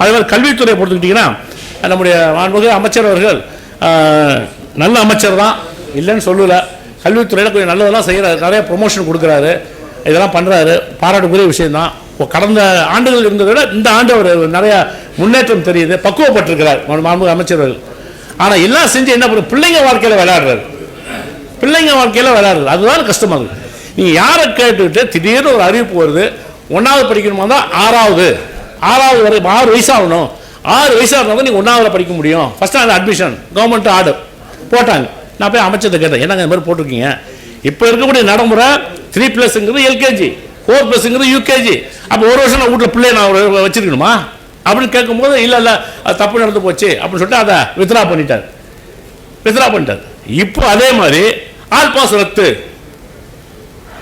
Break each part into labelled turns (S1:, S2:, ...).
S1: அதே மாதிரி கல்வித்துறையை பொறுத்துக்கிட்டிங்கன்னா நம்முடைய மாண்புமிகு அமைச்சர் அவர்கள் நல்ல அமைச்சர் தான். இல்லைன்னு சொல்லலை. கல்வித்துறையில் கொஞ்சம் நல்லதெல்லாம் செய்கிறாரு நிறைய ப்ரொமோஷன் கொடுக்குறாரு. இதெல்லாம் பண்ணுறாரு பாராட்டுக்குரிய விஷயந்தான் கடந்த ஆண்டுகள் இருந்ததை விட இந்த ஆண்டு அவர் நிறையா முன்னேற்றம் தெரியுது. பக்குவப்பட்டிருக்கிறார். மாண்புமிகு அமைச்சர்கள் ஆனால் எல்லாம் செஞ்சு என்ன பண்ண? பிள்ளைங்க வாழ்க்கையில் விளையாடுறாரு. பிள்ளைங்க வாழ்க்கையில் விளையாடுறது. அதுதான் கஷ்டமாக இருக்குது நீங்கள் யாரை கேட்டுக்கிட்டு திடீர்னு ஒரு அறிவிப்பு வருது. ஒன்றாவது படிக்கணுமா தான் ஆறாவது. ஆறாவது வரை ஆறு வயசாகணும் ஆறு வயசாக இருந்தவங்க நீங்கள் ஒன்றாவது படிக்க முடியும். First standard admission government order போட்டாங்க. நான் போய் அமைச்சதை கேட்டேன் என்னங்க இந்த மாதிரி போட்டிருக்கீங்க? இப்போ இருக்கக்கூடிய நடைமுறை த்ரீ ப்ளஸ்ங்கிறது எல்கேஜி ஃபோர் ப்ளஸ்ங்கிறது யூகேஜி அப்போ ஒரு வருஷம் நான் வீட்டில் பிள்ளைய நான் வச்சிருக்கணுமா? அப்படின்னு கேட்கும்போது இல்லை இல்லை அது தப்பு நடந்து போச்சு. அப்படின்னு சொல்லிட்டு அதை வித்ரா பண்ணிட்டார். வித்ரா பண்ணிட்டார். இப்போ அதே மாதிரி ஆல் பாஸ் ரத்து.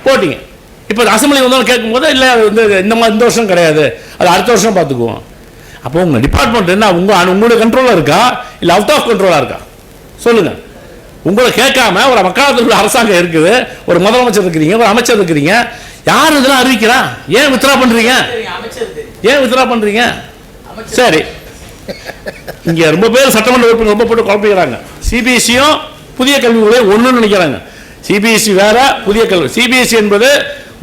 S1: போட்டிங்க. இப்போ அசம்பிளி வந்தாலும் கேட்கும்போது இல்லை அது வந்து இந்த மாதிரி இந்த வருஷம் கிடையாது. அது அடுத்த வருஷம் பார்த்துக்குவோம். அப்போ உங்கள் டிபார்ட்மெண்ட் என்ன உங்கள் உங்களுடைய கண்ட்ரோலாக இருக்கா? இல்லை அவுட் ஆஃப் கண்ட்ரோலாக இருக்கா? சொல்லுங்கள் உங்களை கேட்காம ஒரு மக்களால் அரசாங்கம் இருக்குது. ஒரு முதலமைச்சர் இருக்கிறீங்க ஒரு அமைச்சர் இருக்கிறீங்க. யார் இதெல்லாம் அறிவிக்கிறா? ஏன் வித்ரா பண்ணுறீங்க ஏன் வித்ரா பண்ணுறீங்க சரி. இங்கே ரொம்ப பேர் சட்டமன்ற உறுப்பினர் ரொம்ப போட்டு குழப்பிக்கிறாங்க. சிபிஎஸ்சியும் புதிய கல்வி முறையும் ஒன்றுன்னு நினைக்கிறாங்க. சிபிஎஸ்சி வேற புதிய கல்வி. சிபிஎஸ்சி என்பது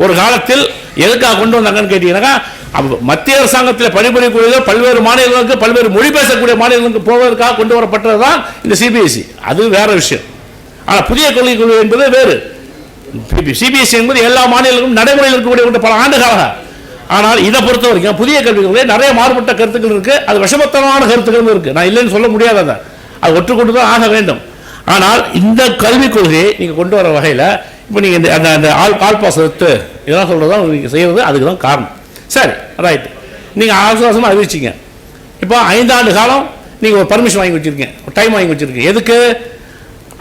S1: ஒரு காலத்தில் எதுக்காக கொண்டு வந்தாங்கன்னு கேட்டீங்கன்னா மத்திய அரசாங்கத்தில் பணிபுரியக்கூடிய பல்வேறு மாநிலங்களுக்கு பல்வேறு மொழி பேசக்கூடிய மாநிலங்களுக்கு போவதற்காக கொண்டு வரப்பட்டது தான் இந்த சிபிஎஸ்சி அது வேற விஷயம். ஆனால் புதிய கல்விக் குழு என்பது வேறு. சிபிஎஸ்சி என்பது எல்லா மாநிலங்களும் நடைமுறையில் இருக்கக்கூடிய பல ஆண்டுகளாக. ஆனால் இதை பொறுத்த வரைக்கும் புதிய கல்விக் கொள்கை நிறைய மாறுபட்ட கருத்துக்கள் இருக்கு. அது விஷமத்தனமான கருத்துக்களும் இருக்கு. நான் இல்லைன்னு சொல்ல முடியாது அதை. அது ஒற்றுக்கொண்டு தான் ஆக வேண்டும். ஆனால் இந்த கல்விக் கொள்கையை நீங்கள் கொண்டு வர வகையில் இப்போ நீங்கள் இந்த அந்த அந்த ஆள் கால் பாசத்து இதெல்லாம் சொல்கிறது தான் நீங்க செய்யறது அதுக்கு தான் காரணம். சரி ரைட் நீங்கள் ஆசுவாசமாக அறிவிச்சிங்க. இப்போ ஐந்தாண்டு காலம் நீங்கள் ஒரு பர்மிஷன் வாங்கி வச்சிருக்கீங்க. ஒரு டைம் வாங்கி வச்சுருக்கீங்க. எதுக்கு?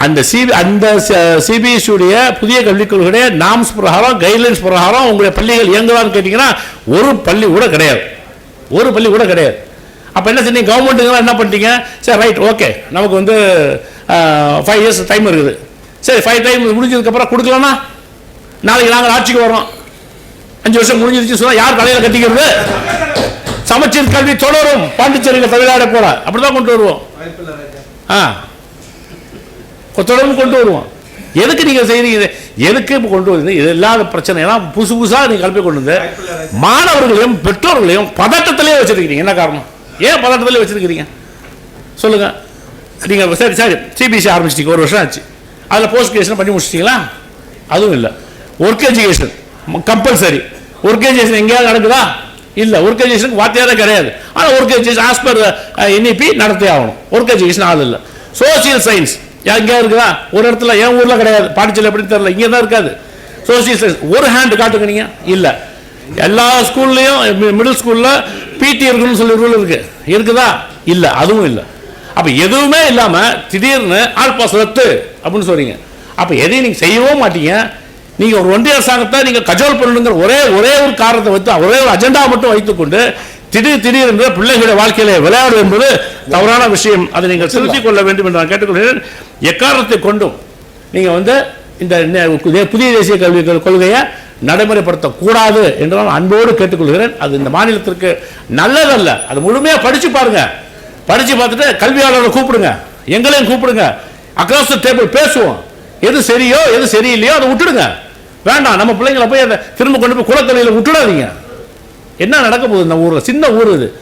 S1: அந்த சிபி அந்த சிபிஎஸ்சியுடைய புதிய கல்விக் கொள்கையுடைய நாம்ஸ் பிரகாரம் கைட்லைன்ஸ் பிரகாரம் உங்களுடைய பள்ளிகள் இயங்குதான்னு கேட்டிங்கன்னா ஒரு பள்ளி கூட கிடையாது. ஒரு பள்ளி கூட கிடையாது. அப்போ என்ன செஞ்சீங்க? கவர்மெண்ட்டுங்களாம் என்ன பண்ணிட்டீங்க? சரி ரைட் ஓகே நமக்கு வந்து ஃபைவ் இயர்ஸ் டைம் இருக்குது. சரி ஃபைவ் டைம் முடிஞ்சதுக்கப்புறம் கொடுக்கலன்னா? நாளைக்கு நாங்கள் ஆட்சிக்கு வரோம் அஞ்சு வருஷம் முடிஞ்சிருச்சு சொன்னா யார் தலையில கட்டிக்கிறது? சமச்சீர் கல்வி தொடரும். பாண்டிச்சேரியில் தமிழ்நாடு போற அப்படிதான் கொண்டு வருவோம். ஆ. தொடர்ந்து கொண்டு வருவோம். எதுக்கு நீங்க செய்கிறீங்க எதுக்கு இப்ப கொண்டு வருது? இது இல்லாத பிரச்சனை. எல்லாம் புதுசு புதுசாக நீங்க கல்வி கொண்டு வந்து மாணவர்களையும் பெற்றோர்களையும் பதட்டத்திலே வச்சிருக்கீங்க என்ன காரணம்? ஏன் பதட்டத்திலே வச்சிருக்கிறீங்க? சொல்லுங்க. நீங்க சரி சரி. சிபிஎஸ்சி ஆரம்பிச்சிட்டீங்க. ஒரு வருஷம் ஆச்சு. அதில் போஸ்ட் கிரேஷன் பண்ணி முடிச்சிட்டீங்களா? அதுவும் இல்லை. Work education compulsory work education எங்கேயாவது நடக்குதா? இல்லை. ஒர்க் எஜுகேஷனுக்கு வார்த்தையாக கிடையாது. ஆனால் work education as per NEP நடத்தே ஆகணும். ஒர்க் எஜுகேஷன் ஆள் இல்லை. சோசியல் சயின்ஸ் எங்கேயா இருக்குதா? ஒரு இடத்துல என் ஊரில் கிடையாது. பாண்டிச்சேரி அப்படின்னு தெரியல. இங்கே தான் இருக்காது. சோசியல் சயின்ஸ் ஒரு ஹேண்ட் காட்டுங்க நீங்கள் இல்லை. எல்லா ஸ்கூல்லையும் மிடில் ஸ்கூலில் பிடி இருக்குன்னு சொல்லி ரூல் இருக்கு. இருக்குதா? இல்லை. அதுவும் இல்லை. அப்போ எதுவுமே இல்லாமல் திடீர்னு ஆள் பாஸ் ரத்து அப்படின்னு சொல்கிறீங்க அப்போ எதையும் நீங்கள் செய்யவும் மாட்டீங்க. நீங்க ஒரு ஒன்றிய அரசாங்கத்தை நீங்க கஜோல் பண்ணணுங்கிற ஒரே ஒரே ஒரு காரணத்தை வைத்து ஒரே ஒரு அஜெண்டா மட்டும் வைத்துக்கொண்டு திடீர் திடீர் என்று பிள்ளைகளுடைய வாழ்க்கையில விளையாடு என்பது தவறான விஷயம். அதை நீங்கள் திருத்திக் கொள்ள வேண்டும் என்று நான் கேட்டுக்கொள்கிறேன். எக்காரணத்தை கொண்டும் நீங்க வந்து இந்த புதிய தேசிய கல்வி கொள்- கொள்கையை நடைமுறைப்படுத்தக்கூடாது என்று நான் அன்போடு கேட்டுக்கொள்கிறேன். அது இந்த மாநிலத்திற்கு நல்லதல்ல. அது முழுமையா படிச்சு பாருங்க. படிச்சு பார்த்துட்டு கல்வியாளர்களை கூப்பிடுங்க. எங்களையும் கூப்பிடுங்க. அக்ராஸ் டேபிள் பேசுவோம். எது சரியோ எது சரியில்லையோ அதை விட்டுடுங்க. வேண்டாம் நம்ம பிள்ளைங்களை போய் அதை திரும்ப கொண்டு போய் குளத்தலையில் விட்டுடாதீங்க. என்ன நடக்க போகுது இந்த ஊரில்? சின்ன ஊர் இது.